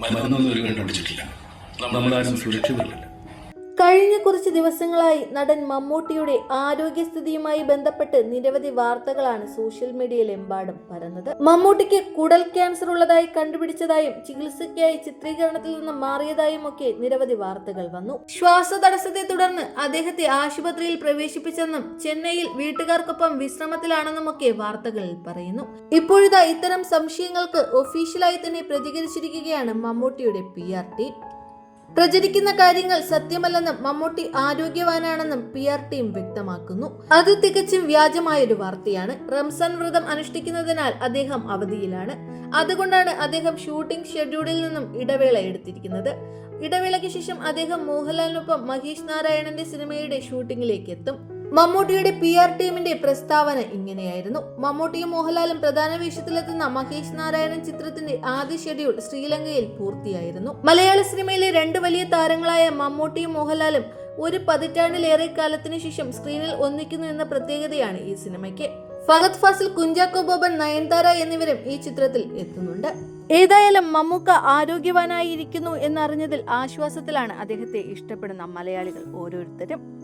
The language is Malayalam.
മരുന്നൊന്നും ഒരു കണ്ടുപിടിച്ചിട്ടില്ല. നമ്മളാരും സുരക്ഷിതരല്ല. കഴിഞ്ഞ കുറച്ച് ദിവസങ്ങളായി നടൻ മമ്മൂട്ടിയുടെ ആരോഗ്യസ്ഥിതിയുമായി ബന്ധപ്പെട്ട് നിരവധി വാർത്തകളാണ് സോഷ്യൽ മീഡിയയിലെമ്പാടും പരന്നത്. മമ്മൂട്ടിക്ക് കുടൽ ക്യാൻസർ ഉള്ളതായി കണ്ടുപിടിച്ചതായും ചികിത്സയ്ക്കായി ചിത്രീകരണത്തിൽ നിന്ന് മാറിയതായും ഒക്കെ നിരവധി വാർത്തകൾ വന്നു. ശ്വാസതടസ്സത്തെ തുടർന്ന് അദ്ദേഹത്തെ ആശുപത്രിയിൽ പ്രവേശിപ്പിച്ചെന്നും ചെന്നൈയിൽ വീട്ടുകാർക്കൊപ്പം വിശ്രമത്തിലാണെന്നും ഒക്കെ വാർത്തകളിൽ പറയുന്നു. ഇപ്പോഴിതാ ഇത്തരം സംശയങ്ങൾക്ക് ഒഫീഷ്യലായി തന്നെ പ്രതികരിച്ചിരിക്കുകയാണ് മമ്മൂട്ടിയുടെ പി ആർ ടീം പ്രചരിക്കുന്ന കാര്യങ്ങൾ സത്യമല്ലെന്നും മമ്മൂട്ടി ആരോഗ്യവാനാണെന്നും പി ആർ ടീം വ്യക്തമാക്കുന്നു. അത് തികച്ചും വ്യാജമായൊരു വാർത്തയാണ്. റംസാൻ വ്രതം അനുഷ്ഠിക്കുന്നതിനാൽ അദ്ദേഹം അവധിയിലാണ്. അതുകൊണ്ടാണ് അദ്ദേഹം ഷൂട്ടിംഗ് ഷെഡ്യൂളിൽ നിന്നും ഇടവേള എടുത്തിരിക്കുന്നത്. ഇടവേളയ്ക്ക് ശേഷം അദ്ദേഹം മോഹൻലാലിനൊപ്പം മഹേഷ് നാരായണന്റെ സിനിമയുടെ ഷൂട്ടിംഗിലേക്ക് എത്തും. മമ്മൂട്ടിയുടെ പി ആർ ടീമിന്റെ പ്രസ്താവന ഇങ്ങനെയായിരുന്നു. മമ്മൂട്ടിയും മോഹൻലാലും പ്രധാന വേഷത്തിലെത്തുന്ന മഹേഷ് നാരായണൻ ചിത്രത്തിന്റെ ആദ്യ ഷെഡ്യൂൾ ശ്രീലങ്കയിൽ പൂർത്തിയായിരുന്നു. മലയാള സിനിമയിലെ രണ്ട് വലിയ താരങ്ങളായ മമ്മൂട്ടിയും മോഹൻലാലും ഒരു പതിറ്റാണ്ടിലേറെ കാലത്തിനു ശേഷം സ്ക്രീനിൽ ഒന്നിക്കുന്നു എന്ന പ്രത്യേകതയാണ് ഈ സിനിമയ്ക്ക്. ഫഹദ് ഫാസിൽ കുഞ്ചാക്കോ ബോബൻ നയൻതാര എന്നിവരും ഈ ചിത്രത്തിൽ എത്തുന്നുണ്ട്. ഏതായാലും മമ്മൂക്ക ആരോഗ്യവാനായിരിക്കുന്നു എന്നറിഞ്ഞതിൽ ആശ്വാസത്തിലാണ് അദ്ദേഹത്തെ ഇഷ്ടപ്പെടുന്ന മലയാളികൾ ഓരോരുത്തരും.